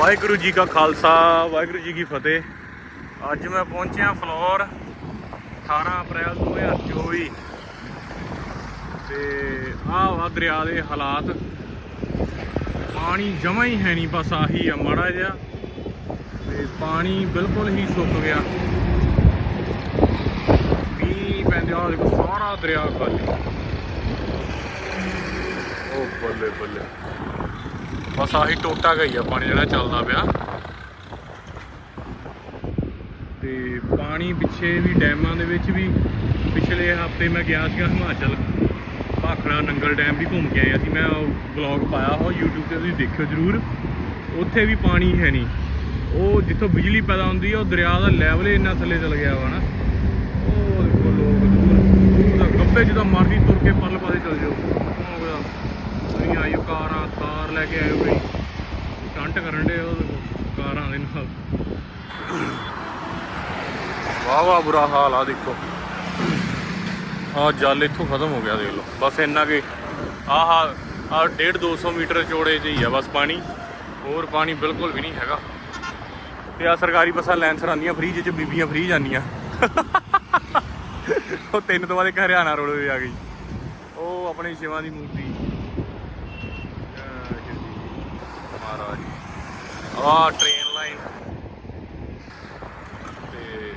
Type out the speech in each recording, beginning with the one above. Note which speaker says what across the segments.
Speaker 1: ਵਾਹਿਗੁਰੂ ਜੀ ਕਾ ਖਾਲਸਾ, ਵਾਹਿਗੁਰੂ ਜੀ ਕੀ ਫਤਿਹ। ਅੱਜ ਮੈਂ ਪਹੁੰਚਿਆ ਫਲੋਰ 18 ਅਪ੍ਰੈਲ 2024 ਤੇ ਆਹ ਵਾ ਦਰਿਆ ਦੇ ਹਾਲਾਤ। ਪਾਣੀ ਜਮਾ ਹੀ ਹੈ ਨਹੀਂ, ਬਸ ਆਹੀ ਆ, ਮਾੜਾ ਜਿਹਾ। ਤੇ ਪਾਣੀ ਬਿਲਕੁਲ ਹੀ ਸੁੱਕ ਗਿਆ। ਮੀਂਹ ਪੈਂਦੇ ਆ ਦੇਖੋ, ਸਾਰਾ ਦਰਿਆ ਖਾਲੀ। ਉਹ ਬੱਲੇ ਬੱਲੇ। ਬਸ ਆਹੀ ਟੋਟਾ ਗਈ ਆ ਪਾਣੀ ਜਿਹੜਾ ਚੱਲਦਾ ਪਿਆ। ਤੇ ਪਾਣੀ ਪਿੱਛੇ ਵੀ ਡੈਮਾਂ ਦੇ ਵਿੱਚ ਵੀ ਪਿਛਲੇ ਹਫ਼ਤੇ ਮੈਂ ਗਿਆ ਸੀਗਾ ਹਿਮਾਚਲ। ਭਾਖੜਾ ਨੰਗਲ ਡੈਮ ਵੀ ਘੁੰਮ ਕੇ ਆਇਆ ਸੀ। ਮੈਂ ਵਲੌਗ ਪਾਇਆ ਹੋ YouTube ਤੇ ਤੁਸੀਂ ਦੇਖਿਓ ਜਰੂਰ। ਉੱਥੇ ਵੀ ਪਾਣੀ ਹੈ ਨਹੀਂ। ਉਹ ਜਿੱਥੋਂ ਬਿਜਲੀ ਪੈਦਾ ਹੁੰਦੀ ਆ, ਉਹ ਦਰਿਆ ਦਾ ਲੈਵਲ ਹੀ ਇੰਨਾ ਥੱਲੇ ਚਲ ਗਿਆ ਵਾ ਨਾ। ਉਹ ਦੇਖੋ ਲੋਕ ਦੂਰ ਦੂਰ ਤੱਕ ਗੱਬੇ ਜਦੋਂ ਮਰਦੀ ਤੁਰ ਕੇ ਪਰਲੇ ਪਾਸੇ ਚਲ ਜਾਓ। ਤੁਸੀਂ ਆਇਓ ਆ ਕਾਰ ਲੈ ਕੇ ਆਇਓ ਬਈ। ਸਟੰਟ ਕਰਨ ਦੇ ਉਹ ਕਾਰਾਂ ਦੇ ਨਾਲ। ਵਾਹ ਵਾਹ, ਬੁਰਾ ਹਾਲ ਆ ਦੇਖੋ। ਆ ਜਲ ਇੱਥੋਂ ਖਤਮ ਹੋ ਗਿਆ, ਦੇਖ ਲਓ। ਬਸ ਇੰਨਾ ਕਿ ਆਹ ਆ 1.5 200 ਮੀਟਰ ਚੌੜੇ 'ਚ ਹੀ ਆ, ਬਸ ਪਾਣੀ। ਹੋਰ ਪਾਣੀ ਬਿਲਕੁਲ ਵੀ ਨਹੀਂ ਹੈਗਾ। ਤੇ ਆ ਸਰਕਾਰੀ ਬੱਸਾਂ, ਲੈਂਸਰ ਆਉਂਦੀਆਂ ਫ੍ਰੀ ਚ, ਬੀਬੀਆਂ ਫ੍ਰੀ ਜਾਂਦੀਆਂ ਉਹ ਤਿੰਨ ਤੋਂ ਬਾਅਦ ਇੱਕ ਹਰਿਆਣਾ ਰੋਡ ਵੀ ਆ ਗਈ। ਉਹ ਆਪਣੀ ਸ਼ਿਵਾਂ ਦੀ ਮੂਰਤੀ ਜੈ ਸ਼ਿਵ ਜੀ ਮਹਾਰਾਜ ਆ ਟ੍ਰੇਨ ਲਾਈਨ ਤੇ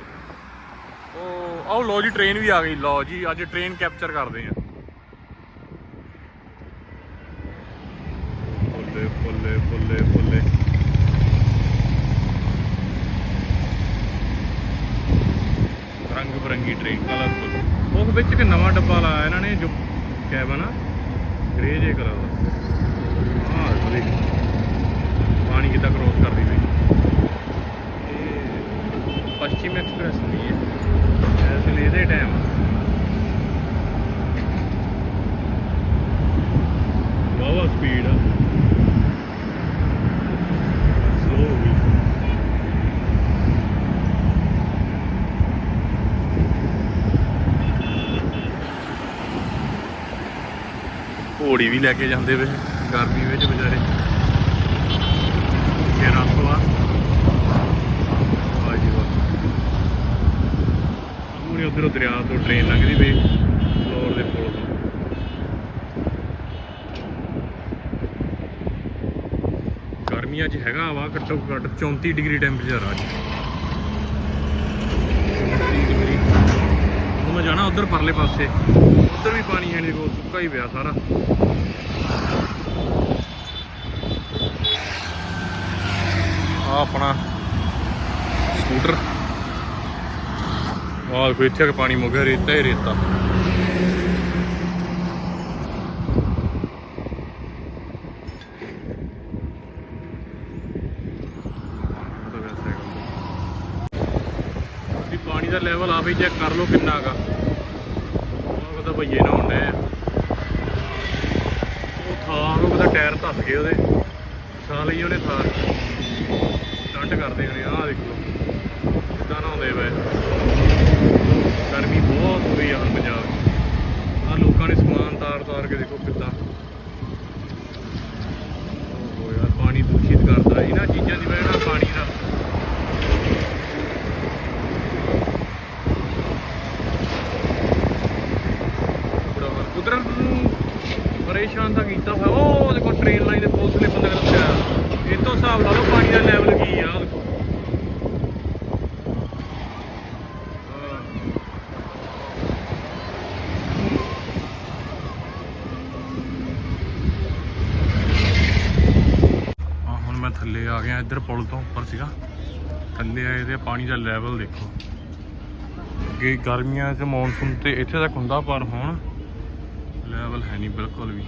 Speaker 1: ਉਹ ਆਹ ਲੋ ਜੀ ਟ੍ਰੇਨ ਵੀ ਆ ਗਈ। ਲੋ ਜੀ, ਅੱਜ ਟ੍ਰੇਨ ਕੈਪਚਰ ਕਰਦੇ ਆ। ਫੁੱਲੇ ਫੁੱਲੇ ਫੁੱਲੇ ਫੁੱਲੇ ਰੰਗ ਬਰੰਗੀ ਟ੍ਰੇਨ ਕਲਰਫੁਲ ਉਸ ਵਿੱਚ ਇੱਕ ਨਵਾਂ ਡੱਬਾ ਲਾਇਆ ਇਹਨਾਂ ਨੇ, ਜੋ ਕੈਬਨ ਆ। ਗ੍ਰੇ ਜੇ ਕਲਰ ਦਾ। ਹਾਂ ਦੇਖ। ਪਾਣੀ ਕਿੱਦਾਂ ਕ੍ਰੋਸ ਕਰਦੀ ਪਈ। ਇਹ ਪੱਛਮੀ ਐਕਸਪ੍ਰੈਸ ਹੁੰਦੀ ਹੈ। ਇਸ ਲਈ ਇਹਦੇ ਟਾਈਮ ਵਾਵਾ ਸਪੀਡ ਆ। ਘੋੜੀ ਵੀ ਲੈ ਕੇ ਜਾਂਦੇ ਵੇ ਗਰਮੀ ਵਿੱਚ ਵਿਚਾਰੇ। ਇਹ ਰੱਖਵਾ ਵਾਹ ਜੀ ਵਾਹ। ਸਾਹਮਣੇ ਉਧਰੋਂ ਦਰਿਆ ਤੋਂ ਟ੍ਰੇਨ ਲੰਘਦੀ ਪਈ ਫਲੋਰ ਦੇ ਪੁਲ ਤੋਂ। ਗਰਮੀਆਂ 'ਚ ਹੈਗਾ ਵਾ, ਘੱਟੋ ਘੱਟ 34 ਡਿਗਰੀ ਟੈਂਪਰੇਚਰ ਆ ਅੱਜ। 34 ਮੈਂ ਜਾਣਾ ਉਧਰ ਪਰਲੇ ਪਾਸੇ। ਉਧਰ ਵੀ ਪਾਣੀ ਹੈ ਨਹੀਂ ਦੇਖੋ ਸੁੱਕਾ ਹੀ ਪਿਆ ਸਾਰਾ। ਆ ਆਪਣਾ ਸਕੂਟਰ। ਆਹ ਦੇਖੋ, ਇੱਥੇ ਪਾਣੀ ਮੁੱਕ ਰੇਤਾ ਹੀ ਰੇਤਾ। ਪਾਣੀ ਦਾ ਲੈਵਲ ਆ ਵੀ ਚੈੱਕ ਕਰ ਲਓ ਕਿੰਨਾ ਹੈਗਾ ਉਹ ਤਾਂ ਭਈਏ ਨਾ ਹੁੰਦੇ ਉਹ ਥਾਰ ਉਹ ਉਹਦਾ ਟਾਇਰ ਧੱਸ ਗਏ ਉਹਦੇ। ਸਾਲ ਹੀ ਉਹਨੇ ਥਾਰ ਸਟੰਟ ਕਰਦੇ ਨੇ, ਆਹ ਦੇਖ ਕਿੱਦਾਂ ਨਾ ਵੇ। ਗਰਮੀ ਬਹੁਤ ਹੋਈ ਆ ਹੁਣ ਪੰਜਾਬ 'ਚ। ਲੋਕਾਂ ਨੇ ਸਮਾਨ ਤਾਰ ਤਾਰ ਕੇ ਦੇਖੋ ਕਿੱਦਾਂ। ਓਹੋ ਯਾਰ, ਪਾਣੀ ਦੂਸ਼ਿਤ ਕਰਦਾ। ਇਹਨਾਂ ਚੀਜ਼ਾਂ ਦੀ ਵਜ੍ਹਾ ਨਾਲ ਪਾਣੀ ਦਾ ਬੁਰਾ ਕੁਦਰਤ ਨੂੰ ਪਰੇਸ਼ਾਨ ਤਾਂ ਕੀਤਾ ਹੋਇਆ। ਉਹ ਦੇਖੋ ਟ੍ਰੇਨ ਲਾਈਨ ਦੇ ਪੁਲਿਸ ਨੇ ਬੰਦਾ ਰੱਖਿਆ ਇਹ ਤੋਂ ਹਿਸਾਬ ਲਾ ਲਓ, ਪਾਣੀ ਦਾ ਲੈਵਲ ਕੀ ਆ। ਦੇਖੋ ਹੁਣ ਮੈਂ ਥੱਲੇ ਆ ਗਿਆ, ਇੱਧਰ ਪੁਲ ਤੋਂ ਉੱਪਰ ਸੀਗਾ। ਥੱਲੇ ਆਏ ਤੇ ਪਾਣੀ ਦਾ ਲੈਵਲ ਦੇਖੋ। ਅੱਗੇ ਗਰਮੀਆਂ 'ਚ ਮੌਨਸੂਨ ਤੇ ਇੱਥੇ ਤੱਕ ਹੁੰਦਾ, ਪਰ ਹੁਣ ਲੈਵਲ ਹੈ ਨਹੀਂ ਬਿਲਕੁਲ ਵੀ।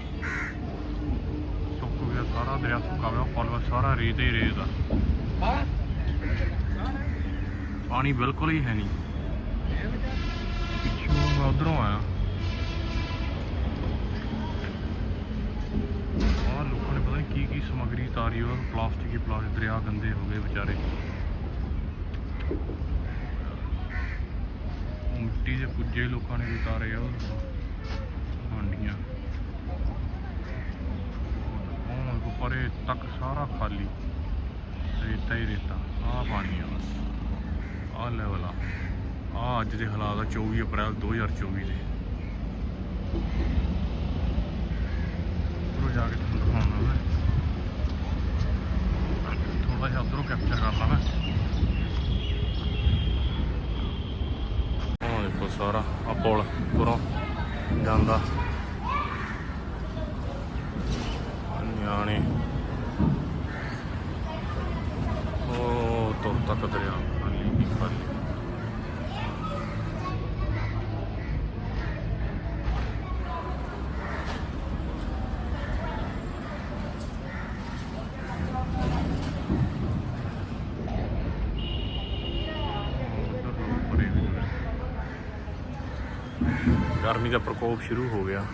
Speaker 1: ਸਾਰਾ ਦਰਿਆ ਸੁੱਕਾ ਗਿਆ ਪੁਲ ਸਾਰਾ ਰੇਤ ਹੀ ਰੇਤ ਆ। ਪਾਣੀ ਬਿਲਕੁਲ ਹੀ ਹੈ ਨਹੀਂ। ਪਿੱਛੋਂ ਮੈਂ ਉਧਰੋਂ ਆਇਆ। ਆਹ ਲੋਕਾਂ ਨੇ ਪਤਾ ਨਹੀਂ ਕੀ ਕੀ ਸਮੱਗਰੀ ਤਾਰੀ ਉਹ ਪਲਾਸਟਿਕ ਹੀ ਪਲਾਸਟਿਕ, ਦਰਿਆ ਗੰਦੇ ਹੋ ਗਏ ਵਿਚਾਰੇ। ਮਿੱਟੀ ਦੇ ਪੁੱਜੇ ਲੋਕਾਂ ਨੇ ਵੀ ਤਾਰੇ ਆ ਉਹ ਹਾਂਡੀਆਂ ਉਹ ਪਰੇ ਤੱਕ ਸਾਰਾ ਖਾਲੀ। ਰੇਤਾ ਹੀ ਰੇਤਾ। ਆਹ ਪਾਣੀ ਆ ਬਸ। ਆਹ ਲੈਵਲ ਆ। ਆਹ ਅੱਜ ਦੇ ਹਾਲਾਤ ਆ 24 ਅਪ੍ਰੈਲ 2024 ਦੇ। ਉੱਪਰੋਂ ਜਾ ਕੇ ਤੁਹਾਨੂੰ ਦਿਖਾਉਣਾ ਮੈਂ। ਥੋੜਾ ਜਿਹਾ ਉੱਧਰੋਂ ਕੈਪਚਰ ਕਰ ਲਾਂ ਮੈਂ। ਉਹ ਦੇਖੋ ਸਾਰਾ ਆ ਪੁਲ ਉੱਪਰੋਂ ਜਾਂਦਾ। ਨਿਆਣੇ। ਉਹ ਦਰਿਆ ਖਾਲੀ ਹੀ ਖਾਲੀ ਗਰਮੀ ਦਾ ਪ੍ਰਕੋਪ ਸ਼ੁਰੂ ਹੋ ਗਿਆ।